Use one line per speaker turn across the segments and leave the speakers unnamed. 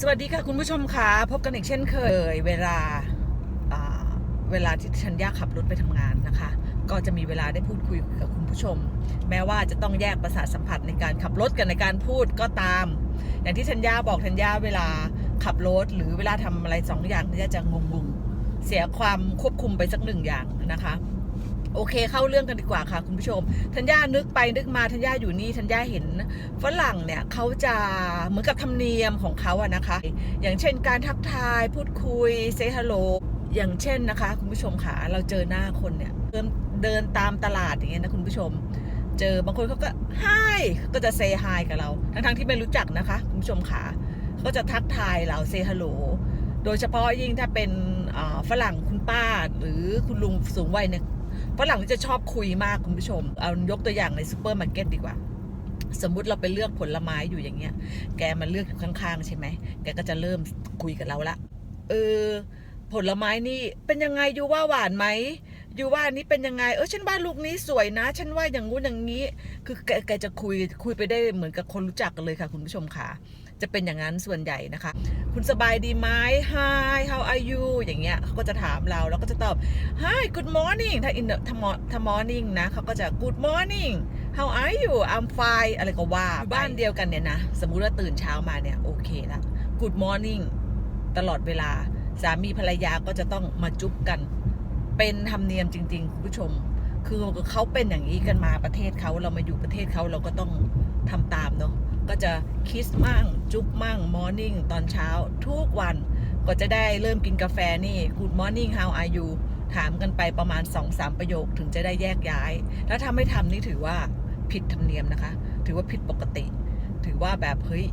สวัสดีค่ะคุณผู้ชมค่ะพบกันอีกเช่นเคยเวลาเวลาที่ชัญญาขับรถไปทำงานนะคะ ก็จะมีเวลาได้พูดคุยกับคุณผู้ชม แม้ว่าจะต้องแยกประสาทสัมผัสในการขับรถกับในการพูดก็ตาม อย่างที่ธัญญาบอกธัญญาเวลาขับรถหรือเวลาทำอะไรสองอย่างธัญญาจะงงๆเสียความควบคุมไปสักหนึ่งอย่างนะคะ โอเคเข้าเรื่องกันดีกว่าค่ะคุณผู้ชมธัญญานึกไปนึกมาธัญญาอยู่นี่ธัญญาเห็นฝรั่งเนี่ยเขาจะเหมือนกับธรรมเนียมของเขาอะนะคะ อย่างเช่นการทักทายพูดคุยเซฮัลโหลอย่างเช่นนะคะ คุณผู้ชมค่ะเราเจอหน้าคนเนี่ยเดินเดินตามตลาดอย่างเงี้ยนะคุณผู้ชม เจอบางคนเขาก็ไฮก็จะเซฮายกับเรา ทั้งๆที่ไม่รู้จักนะคะ คุณผู้ชมค่ะเขาก็จะทักทายเราเซฮัลโหลโดยเฉพาะยิ่งถ้าเป็นฝรั่งคุณป้าหรือคุณลุงสูงวัยเนี่ย ฝรั่งนี่จะชอบคุยมากคุณผู้ชม เอายกตัวอย่างในซูเปอร์มาร์เก็ตดีกว่า สมมุติเราไปเลือกผลไม้อยู่อย่างเงี้ย แกมาเลือกอยู่ข้างๆ ใช่ไหม แกก็จะเริ่มคุยกับเราละ เออ ผลไม้นี่เป็นยังไงยูว่าหวานไหม อยู่ว่าอันนี้เป็นยังไง เออฉันว่าลูกนี้สวยนะ ฉันว่าอย่างงู้นอย่างนี้ คือแกแกจะคุยคุยไปได้เหมือนกับคนรู้จักกันเลยค่ะ คุณผู้ชมค่ะ จะเป็นอย่างนั้นส่วนใหญ่นะคะ คุณสบายดีไหม Hi how are you อย่างเงี้ยเขาก็จะถามเราเราก็จะตอบ Hi good morning ถ้า in the ถ้า mo- ถ้า morning นะเขาก็จะ good morning how are you I'm fine อะไรก็ว่าบ้านเดียวกันเนี่ยนะ สมมุติว่าตื่นเช้ามาเนี่ยโอเคละ good morning ตลอดเวลาสามีภรรยาก็จะต้องมาจุ๊บกัน เป็นธรรมเนียมจริง ๆ คุณผู้ชม คือเขาเป็นอย่างนี้กันมาประเทศเขาเรามาอยู่ประเทศเขาเราก็ต้องทำตามเนาะก็จะคิสมั่ง จุ๊บมั่งมอร์นิ่งตอนเช้าทุกวันก็จะได้เริ่มกินกาแฟนี่ Good morning how are you ถามกันไปประมาณ 2-3 ประโยคถึงจะได้แยกย้าย แล้วถ้าไม่ทำนี่ถือว่าผิดธรรมเนียมนะคะ ถือว่าผิดปกติ ถือว่าแบบเฮ้ย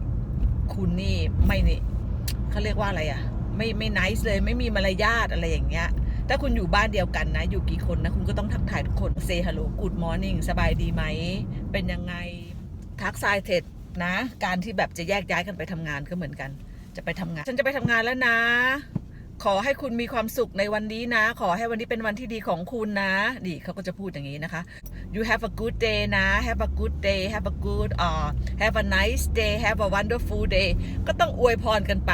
คุณนี่ไม่นี่เขาเรียกว่าอะไรอะ่ะไม่ไม่ไนิสเลยไม่มีมารยาทอะไรอย่างเงี้ย ถ้าคุณอยู่บ้านเดียวกันนะ อยู่กี่คนนะ คุณก็ต้องทักทายทุกคนเซฮัลโหลกูดมอร์นิ่งสบายดีไหม เป็นยังไง ทักทายเสร็จนะ การที่แบบจะแยกย้ายกันไปทำงานก็เหมือนกัน จะไปทำงาน ฉันจะไปทำงานแล้วนะ ขอให้คุณมีความสุขในวันนี้นะ ขอให้วันนี้เป็นวันที่ดีของคุณนะนี่เขาก็จะพูดอย่างนี้นะคะ you have a good day นะ have a good day have a good uh have a nice day have a wonderful day ก็ต้องอวยพรกันไป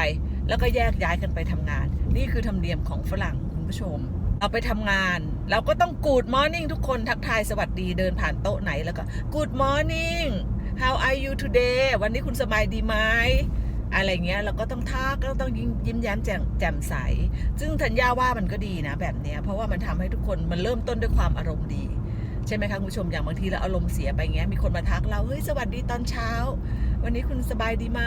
แล้วก็แยกย้ายกันไปทำงาน นี่คือธรรมเนียมของฝรั่ง ผู้ชม เราไปทำงาน เราก็ต้อง good morning ทุกคนทักทายสวัสดีเดินผ่านโต๊ะไหนแล้วก็ good morning how are you today วันนี้คุณสบายดีไหมอะไรเงี้ยเราก็ต้องทักก็ต้องยิ้มยิ้มแย้มแจ่มแจ่มใส ซึ่งธัญญาว่ามันก็ดีนะแบบเนี้ยเพราะว่ามันทำให้ทุกคนมันเริ่มต้นด้วยความอารมณ์ดี ใช่ไหมคะคุณผู้ชมอย่างบางทีเราอารมณ์เสียไปเงี้ยมีคนมาทักเราเฮ้ยสวัสดีตอนเช้า วันนี้คุณสบายดีไหม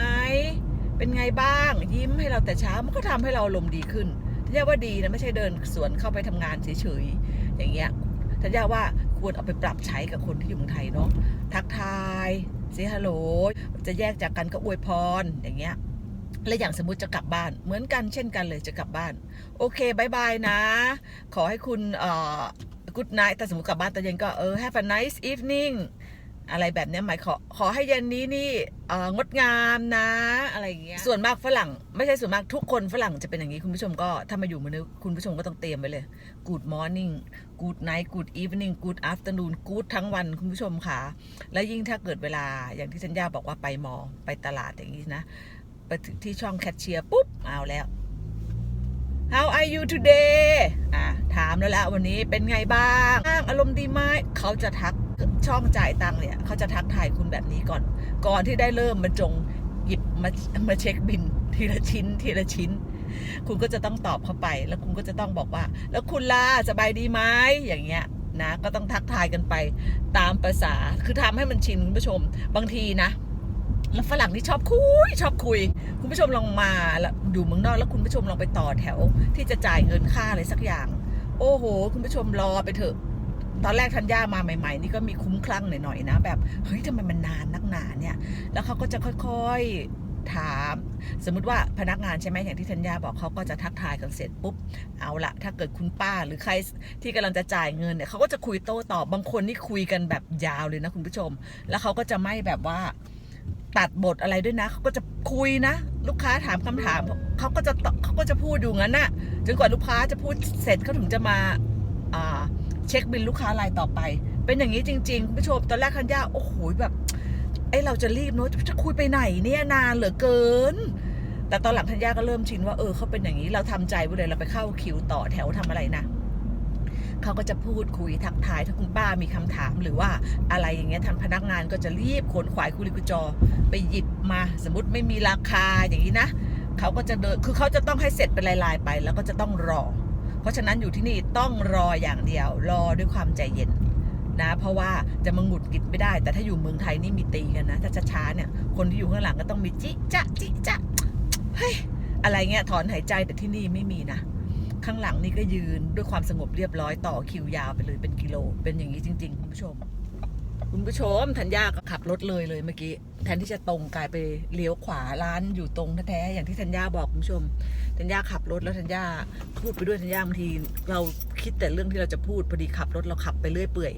เป็นไงบ้าง ยิ้มให้เราแต่เช้ามันก็ทำให้เราอารมณ์ดีขึ้น ธัญญาว่าดีนะไม่ใช่เดินสวนเข้าไปทำงานเฉยๆอย่างเงี้ยธัญญาว่าควรเอาไปปรับใช้กับคนที่อยู่เมืองไทยเนาะทักทายเซฮัลโหลจะแยกจากกันก็อวยพรอย่างเงี้ยและอย่างสมมติจะกลับบ้านเหมือนกันเช่นกันเลยจะกลับบ้าน โอเคบายบายนะ ขอให้คุณเอ่อ good night แต่สมมติกลับบ้านตอนเย็นก็เออ have a nice evening อะไรแบบนี้หมายขอขอให้เย็นนี้นี่งดงามนะอะไรอย่างเงี้ยส่วนมากฝรั่ง ไม่ใช่ส่วนมากทุกคนฝรั่งจะเป็นอย่างนี้คุณผู้ชมก็ถ้ามาอยู่มือนี้คุณผู้ชมก็ต้องเตรียมไว้เลย good morning good night good evening good afternoon good ทั้งวันคุณผู้ชมค่ะ และยิ่งถ้าเกิดเวลาอย่างที่ชัญญาบอกว่าไปมอไปตลาดอย่างนี้นะไปถึงที่ช่องแคชเชียร์ปุ๊บเอาแล้ว How are you today อะถามแล้วละวันนี้เป็นไงบ้าง อารมณ์ดีไหมเขาจะทัก ช่องจ่ายตังค์เนี่ยเขาจะทักทายคุณแบบนี้ก่อน ก่อนที่ได้เริ่มบรรจงหยิบมามาเช็คบิน ทีละชิ้น ทีละชิ้น คุณก็จะต้องตอบเข้าไป แล้วคุณก็จะต้องบอกว่า แล้วคุณล่ะสบายดีไหมอย่างเงี้ยนะก็ต้องทักทายกันไปตามภาษาคือทำให้มันชินคุณผู้ชม บางทีนะ แล้วฝรั่งนี่ชอบคุย ชอบคุย คุณผู้ชมลองมาแล้วอยู่เมืองนอกแล้วคุณผู้ชมลองไปต่อแถว ที่จะจ่ายเงินค่าอะไรสักอย่าง โอ้โห คุณผู้ชมรอไปเถอะ ตอนแรกทันย่ามาใหม่ๆ นี่ก็มีคุ้มคลั่งหน่อยๆนะ แบบเฮ้ยทำไมมันนานนักหนาเนี่ย แล้วเขาก็จะค่อยๆถาม สมมุติว่าพนักงานใช่ไหมอย่างที่ธัญญาบอกเขาก็จะทักทายกันเสร็จปุ๊บเอาละถ้าเกิดคุณป้าหรือใครที่กำลังจะจ่ายเงินเนี่ยเขาก็จะคุยโต้ตอบบางคนนี่คุยกันแบบยาวเลยนะคุณผู้ชม แล้วเขาก็จะไม่แบบว่าตัดบทอะไรด้วยนะเขาก็จะคุยนะ ลูกค้าถามคำถามเขาก็จะเขาก็จะพูดอยู่งั้นน่ะจนกว่าลูกค้าจะพูดเสร็จเขาถึงจะมาอ่า เช็คบิลลูกค้ารายต่อไป เป็นอย่างนี้จริงๆคุณผู้ชมตอนแรกคันย่าโอ้โหแบบไอเราจะรีบเนอะจะคุยไปไหนเนี่ยนานเหลือเกิน แต่ตอนหลังธัญญาก็เริ่มชินว่าเออเขาเป็นอย่างนี้เราทำใจไว้เลยเราไปเข้าคิวต่อแถวทำอะไรนะเขาก็จะพูดคุยทักทายถ้าคุณป้ามีคำถามหรือว่าอะไรอย่างเงี้ยทางพนักงานก็จะรีบขนขวายคุริกุจอ ไปหยิบมา สมมติไม่มีราคาอย่างนี้นะเขาก็จะเดินคือเขาจะต้องให้เสร็จเป็นลายๆไป แล้วก็จะต้องรอ เพราะฉะนั้นอยู่ที่นี่ต้องรออย่างเดียว รอด้วยความใจเย็นนะ เพราะว่าจะมาหงุดหงิดไม่ได้ แต่ถ้าอยู่เมืองไทยนี่มีตีกันนะ ถ้าช้าๆเนี่ย คนที่อยู่ข้างหลังก็ต้องมีจิจะจิจะเฮ้ยอะไรเงี้ยถอนหายใจแต่ที่นี่ไม่มีนะข้างหลังนี่ก็ยืนด้วยความสงบเรียบร้อยต่อคิวยาวไปเลยเป็นกิโล เป็นอย่างนี้จริงๆคุณผู้ชม คุณผู้ชมธัญญาก็ขับรถเลยเลยเมื่อกี้แทนที่จะตรงกลายไปเลี้ยวขวาร้านอยู่ตรงแท้ๆอย่างที่ธัญญาบอกคุณผู้ชมธัญญาขับรถแล้วธัญญาพูดไปด้วยธัญญาบางทีเราคิดแต่เรื่องที่เราจะพูดพอดีขับรถเราขับไปเรื่อยเปื่อย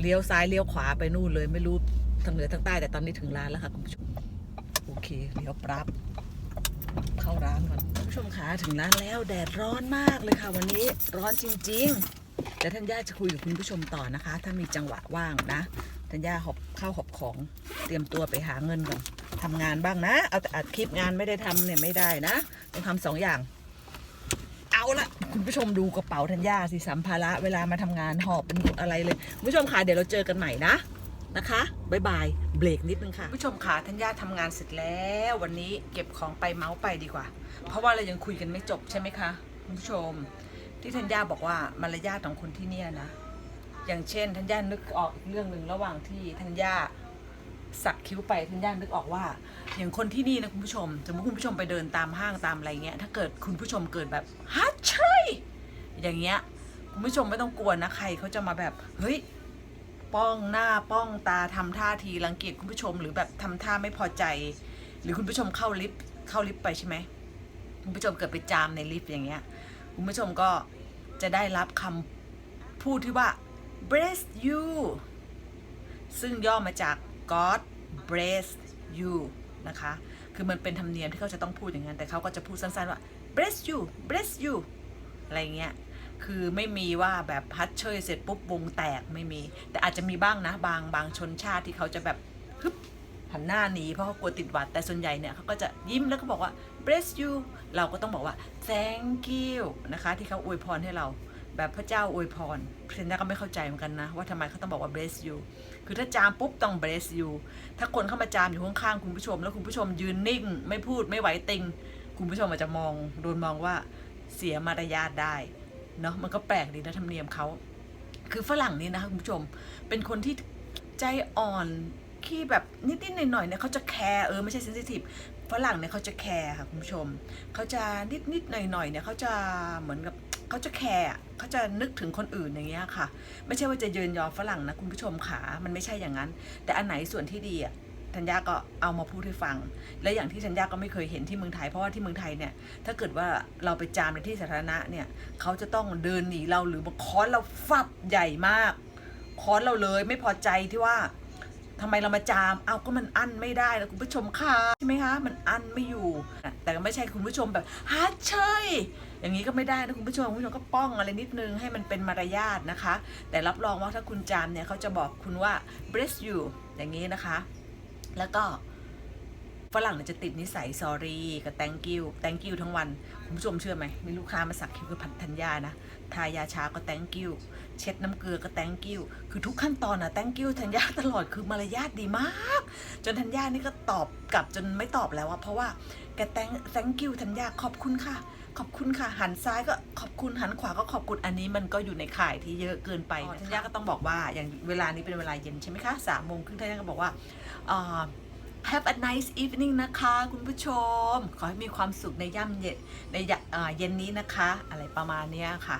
เลี้ยวซ้ายเลี้ยวขวาไปนู่นเลยไม่รู้ทางเหนือทางใต้แต่ตอนนี้ถึงร้านแล้วค่ะคุณผู้ชมโอเคเลี้ยวปรับเข้าร้านก่อนคุณผู้ชมคะถึงร้านแล้วแดดร้อนมากเลยค่ะ วันนี้ร้อนจริง ๆ แต่ท่านย่าจะคุยกับคุณผู้ชมต่อนะคะ ถ้ามีจังหวะว่างนะท่านย่าหอบเข้าหอบของเตรียมตัวไปหาเงินก่อนทำงานบ้างนะ เอาแต่อัดคลิปงานไม่ได้ทำเนี่ยไม่ได้นะ ต้องทำสองอย่าง เอาละคุณผู้ชมดูกระเป๋าธัญญาสิสัมภาระเวลามาทำงานหอบเป็นอะไรเลยคุณผู้ชมค่ะเดี๋ยวเราเจอกันใหม่นะนะคะบายบายเบรกนิดนึงค่ะผู้ชมค่ะธัญญาทำงานเสร็จแล้ว วันนี้เก็บของไปเมาส์ไปดีกว่า เพราะว่าเรายังคุยกันไม่จบใช่ไหมคะคุณผู้ชม ที่ธัญญาบอกว่ามารยาทของคนที่เนี่ยนะ อย่างเช่นธัญญานึกออกอีกเรื่องหนึ่งระหว่างที่ธัญญาสักคิ้วไปธัญญานึกออกว่า อย่างคนที่นี่นะคุณผู้ชมสมมติคุณผู้ชมไปเดินตามห้างตามอะไรเงี้ยถ้าเกิดคุณผู้ชมเกิดแบบฮัทเชยอย่างเงี้ยคุณผู้ชมไม่ต้องกลัวนะใครเขาจะมาแบบเฮ้ยป้องหน้าป้องตาทำท่าทีรังเกียจคุณผู้ชมหรือแบบทำท่าไม่พอใจ หรือคุณผู้ชมเข้าลิฟต์เข้าลิฟต์ไปใช่ไหมคุณผู้ชมเกิดไปจามในลิฟต์อย่างเงี้ย คุณผู้ชมก็จะได้รับคำพูดที่ว่า bless you ซึ่งย่อมาจาก God bless you นะคะ คือมันเป็นธรรมเนียมที่เขาจะต้องพูดอย่างนั้น แต่เขาก็จะพูดสั้นๆว่า bless you bless you อะไรเงี้ย คือไม่มีว่าแบบพัดเชยเสร็จปุ๊บวงแตกไม่มี แต่อาจจะมีบ้างนะ บางบางชนชาติที่เขาจะแบบฮึบ หันหน้าหนีเพราะเขากลัวติดหวัดแต่ส่วนใหญ่เนี่ยเขาก็จะยิ้มแล้วก็บอกว่า bless you เราก็ต้องบอกว่า thank you นะคะที่เขาอวยพรให้เรา แบบพระเจ้าอวยพรเพรนด้าก็ไม่เข้าใจเหมือนกันนะ ว่าทำไมเขาต้องบอกว่า bless you คือถ้าจามปุ๊บต้อง bless you ถ้าคนเข้ามาจามอยู่ข้างๆคุณผู้ชม แล้วคุณผู้ชมยืนนิ่ง ไม่พูดไม่ไหวติง คุณผู้ชมอาจจะมองโดนมองว่าเสียมารยาทได้เนาะมันก็แปลกดีนะธรรมเนียมเขาคือฝรั่งนี่นะคะคุณผู้ชมเป็นคนที่ใจอ่อน ขี้แบบนิดๆหน่อยๆเนี่ยเขาจะแคร์เออไม่ใช่เซนซิทีฟฝรั่งเนี่ยเขาจะแคร์ค่ะคุณผู้ชมเขาจะนิดๆหน่อยๆเนี่ยเขาจะเหมือนกับเขาจะแคร์เขาจะนึกถึงคนอื่นอย่างเงี้ยค่ะ ไม่ใช่ว่าจะเยินยอฝรั่งนะคุณผู้ชมขามันไม่ใช่อย่างนั้น แต่อันไหนส่วนที่ดีอะธัญญาก็เอามาพูดให้ฟัง และอย่างที่ธัญญาก็ไม่เคยเห็นที่เมืองไทย เพราะว่าที่เมืองไทยเนี่ย ถ้าเกิดว่าเราไปจามในที่สาธารณะเนี่ย เขาจะต้องเดินหนีเราหรือมาค้อนเราฟับใหญ่มาก ค้อนเราเลยไม่พอใจที่ว่า ทำไมเรามาจาม เอาก็มันอั้นไม่ได้นะคุณผู้ชมค่ะใช่ไหมคะ มันอั้นไม่อยู่ แต่ก็ไม่ใช่คุณผู้ชมแบบฮัทเชย อย่างนี้ก็ไม่ได้นะคุณผู้ชมคุณผู้ชมก็ป้องอะไรนิดนึงให้มันเป็นมารยาทนะคะ แต่รับรองว่าถ้าคุณจามเนี่ยเขาจะบอกคุณว่า bless you อย่างนี้นะคะ แล้วก็ฝรั่งเนี่ยจะติดนิสัย sorry กับ thank you thank you ทั้งวัน คุณผู้ชมเชื่อไหม มีลูกค้ามาสักคิวกับพันธัญญานะ ทายาชาก็ thank you เช็ดน้ำเกลือก็ thank you คือทุกขั้นตอนอะ thank you ธัญญาตลอดคือมารยาทดีมาก จนธัญญานี่ก็ตอบกลับจนไม่ตอบแล้วอะเพราะว่าแก thank thank you ธัญญาขอบคุณค่ะ ขอบคุณค่ะ หันซ้ายก็ขอบคุณหันขวาก็ขอบคุณอันนี้มันก็อยู่ในข่ายที่เยอะเกินไปธัญญาก็ต้องบอกว่าอย่างเวลานี้เป็นเวลาเย็นใช่ไหมคะสามโมงครึ่งธัญญาก็บอกว่าอ่า Have a nice evening นะคะ คุณผู้ชม ขอให้มีความสุขในย่ำเย็นในยะอ่าเย็นนี้นะคะ อะไรประมาณเนี้ยค่ะ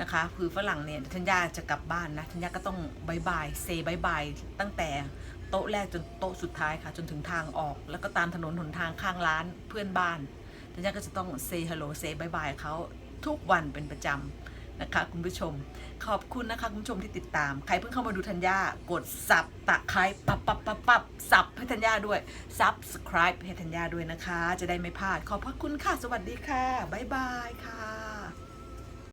นะคะคือฝรั่งเนี่ยทัญญาจะกลับบ้านนะทัญญาก็ต้องบายบายเซบายบายตั้งแต่โต๊ะแรกจนโต๊ะสุดท้ายค่ะ จนถึงทางออก แล้วก็ตามถนนหนทางข้างร้านเพื่อนบ้านทัญญาก็จะต้องเซฮัลโหลเซบายบายเขาทุกวันเป็นประจำนะคะคุณผู้ชม ขอบคุณนะคะคุณผู้ชมที่ติดตาม ใครเพิ่งเข้ามาดูธัญญากดสับตะไคร้ปับปับปับปับสับให้ธัญญาด้วย subscribe ให้ธัญญาด้วยนะคะ จะได้ไม่พลาดขอบพระคุณค่ะ สวัสดีค่ะบ๊ายบายค่ะ